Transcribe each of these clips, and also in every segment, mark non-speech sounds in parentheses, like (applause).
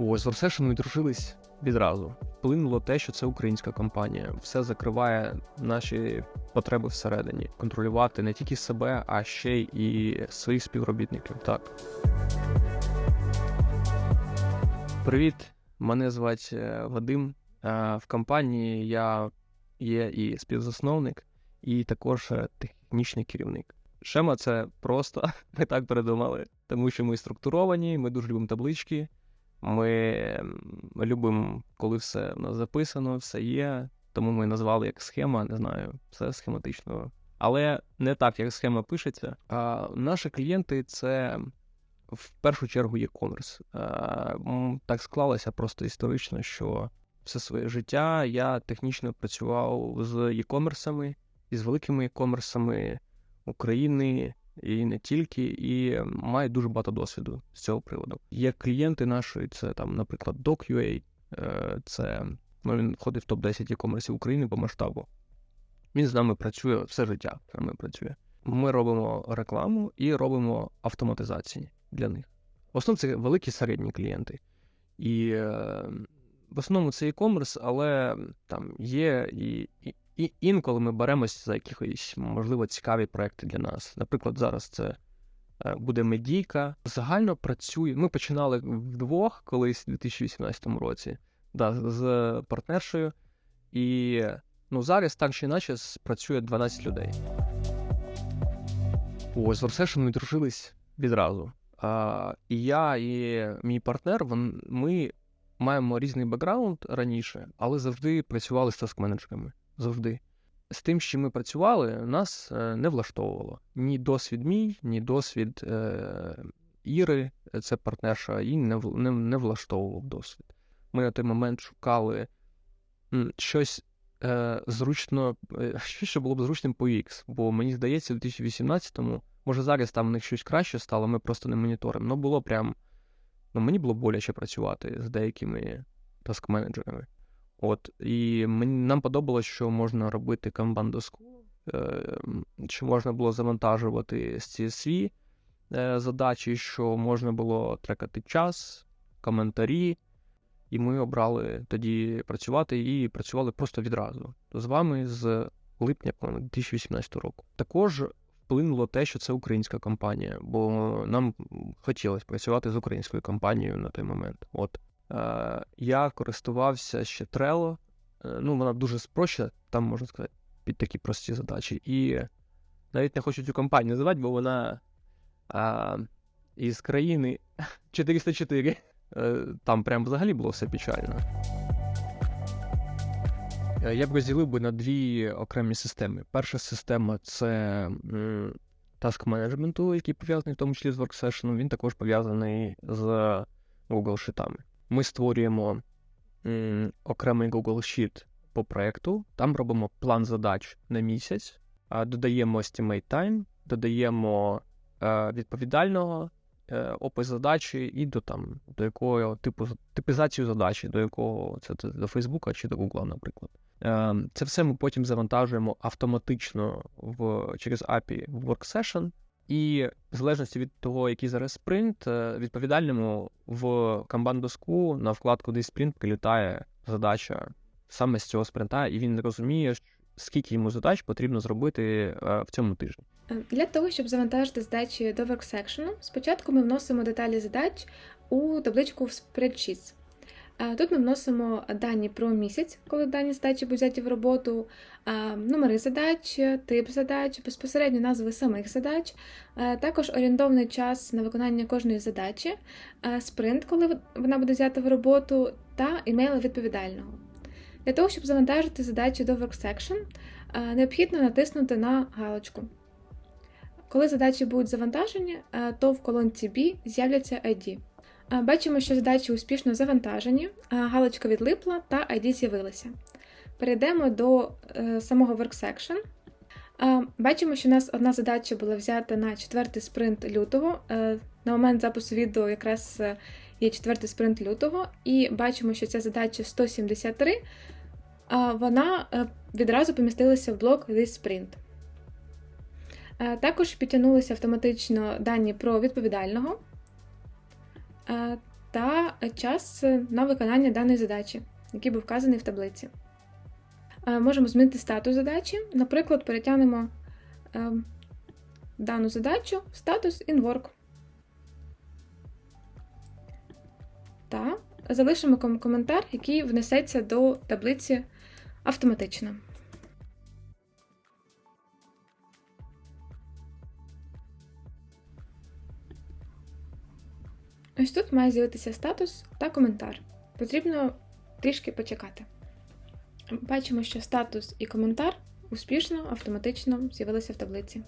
Ось з Ворсешем ми дружились відразу. Вплинуло те, що це українська компанія. Все закриває наші потреби всередині. Контролювати не тільки себе, а ще й своїх співробітників. Так. Привіт, мене звати е, Вадим. Е, В компанії я є і співзасновник, і також е, технічний керівник. Шема це просто (laughs) ми так придумали, тому що ми структуровані, ми дуже любимо таблички. Ми любимо, коли все в нас записано, все є. Тому ми назвали як схема, не знаю, все схематично. Але не так, як схема пишеться. А наші клієнти це в першу чергу e-commerce. Так склалося просто історично, що все своє життя я технічно працював з e-commerce, із великими e-commerce України і не тільки, і маю дуже багато досвіду з цього приводу. Є клієнти наші, це там, наприклад, DocUA, е, це ну, він входить в топ-10 e-commerce України по масштабу. Він з нами працює все життя. з нами працює. Ми робимо рекламу і робимо автоматизації для них. В основному це великі середні клієнти. І е, в основному це e-commerce, але там є і, і, інколи ми беремось за якісь, можливо, цікаві проекти для нас. Наприклад, зараз це е, буде медійка. Загально працює. Ми починали вдвох колись у 2018 році да, з партнершею. І ну, зараз так чи інакше працює 12 людей. Ось з Ворсешем ми дружились відразу. А, і я, і мій партнер, вон, ми маємо різний бекграунд раніше, але завжди працювали з таск-менеджерами. Завжди. З тим, що ми працювали, нас е, не влаштовувало. Ні досвід мій, ні досвід е, Іри, це партнерша, її не, не, не влаштовував досвід. Ми на той момент шукали щось е, зручно, е, (laughs) щось, що було б зручним по X. Бо мені здається, у 2018-му, може зараз там в них щось краще стало, ми просто не моніторимо. Ну було прям. Ну, мені було боляче працювати з деякими таск-менеджерами. От, і мені, нам подобалось, що можна робити канбан-доску, е, м, що можна було завантажувати з CSV е, задачі, що можна було трекати час, коментарі. І ми обрали тоді працювати і працювали просто відразу з вами з липня по-моєму, 2018 року. Також вплинуло те, що це українська компанія, бо нам хотілося працювати з українською компанією на той момент. От я користувався ще Trello. Е, ну, вона дуже спрощена, там можна сказати, під такі прості задачі. І навіть не хочу цю компанію називати, бо вона е, із країни (laughs) 404. Е, Там прям взагалі було все печально. Е, Я б розділив би на дві окремі системи. Перша система це таск менеджменту, який пов'язаний в тому числі з WorkSession. Він також пов'язаний з Google Sheetами. Ми створюємо м, окремий Google Sheet по проекту. Там робимо план задач на місяць, додаємо estimate time, додаємо е, відповідального е, опис задачі і до там до якого типу типізацію задачі, до якого це, до Фейсбука чи до Гугла, наприклад. Е, Це все ми потім завантажуємо автоматично в через API в WorkSession, і в залежності від того, який зараз спринт, е, відповідальному в Kanban-доску на вкладку десь спринт прилітає задача саме з цього спринта, і він розуміє, скільки йому задач потрібно зробити е, в цьому тижні. Е, Для того, щоб завантажити задачі до WorkSection, спочатку ми вносимо деталі задач у табличку в Spreadsheets. Тут ми вносимо дані про місяць, коли дані задачі будуть взяті в роботу, номери задач, тип задач, безпосередньо назви самих задач, також орієнтовний час на виконання кожної задачі, спринт, коли вона буде взята в роботу, та імейл відповідального. Для того, щоб завантажити задачі до WorkSection, необхідно натиснути на галочку. Коли задачі будуть завантажені, то в колонці B з'являться ID. Е, Бачимо, що задачі успішно завантажені, е, галочка відлипла та ID з'явилася. Перейдемо до е, самого WorkSection. Е, Бачимо, що у нас одна задача була взята на четвертий спринт лютого. На момент запису відео якраз є четвертий спринт лютого, і бачимо, що ця задача 173, вона відразу помістилася в блок This Sprint. Також підтягнулися автоматично дані про відповідального. Е, та час на виконання даної задачі, який був вказаний в таблиці. Е, Можемо змінити статус задачі. Наприклад, перетягнемо е, дану задачу в статус in work. Та залишимо коментар, який внесеться до таблиці автоматично. Ось тут має з'явитися статус та коментар. Потрібно трішки почекати. Бачимо, що статус і коментар успішно автоматично з'явилися в таблиці.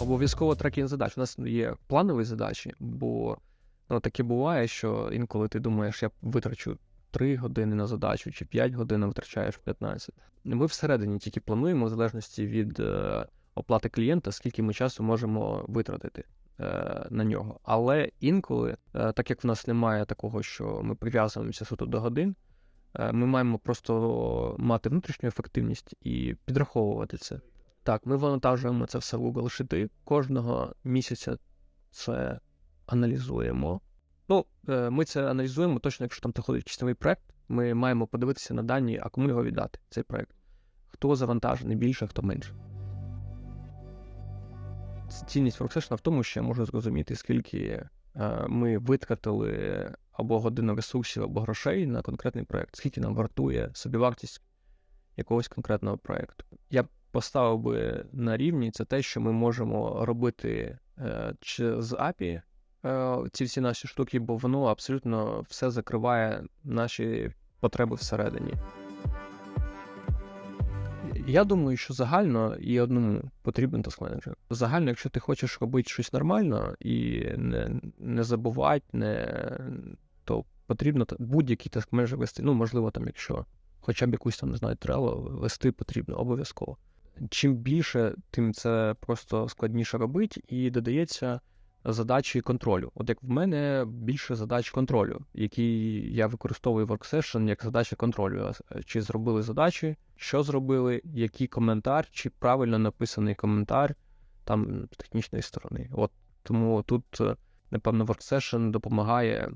Обов'язково трекінг задач. У нас є планові задачі, бо ну, таке буває, що інколи ти думаєш, я витрачу 3 години на задачу чи 5 годин, а витрачаєш 15. Ми всередині тільки плануємо, в залежності від е, оплати клієнта, скільки ми часу можемо витратити на нього. Але інколи, е, так як в нас немає такого, що ми прив'язуємося суто до годин, е, ми маємо просто мати внутрішню ефективність і підраховувати це. Так, ми вантажуємо це все в Google Sheet. Кожного місяця це аналізуємо. Ну, е, ми це аналізуємо точно, якщо там проходить чистовий проект, ми маємо подивитися на дані, а кому його віддати, цей проект. Хто завантажений більше, хто менше. Цінність WorkSession в тому, що я можу зрозуміти, скільки е, ми витратили або годину ресурсів, або грошей на конкретний проект, скільки нам вартує собівартість якогось конкретного проекту. Я поставив би на рівні це те, що ми можемо робити е, чи з API е, ці всі наші штуки, бо воно абсолютно все закриває наші потреби всередині. Я думаю, що загально і одному потрібен таск-менеджер. Загально, якщо ти хочеш робити щось нормально і не, не забувати, не, то потрібно будь-який таск-менеджер вести. Ну, можливо, там, якщо хоча б якусь там, не знаю, трело вести потрібно обов'язково. Чим більше, тим це просто складніше робити, і додається задачі контролю. От як в мене більше задач контролю, які я використовую в WorkSession як задачі контролю. Чи зробили задачі, що зробили, який коментар, чи правильно написаний коментар там з технічної сторони. От тому тут, е, напевно, WorkSession допомагає,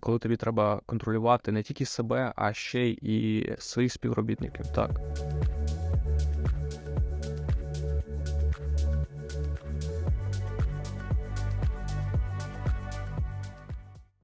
коли тобі треба контролювати не тільки себе, а ще й своїх співробітників. Так.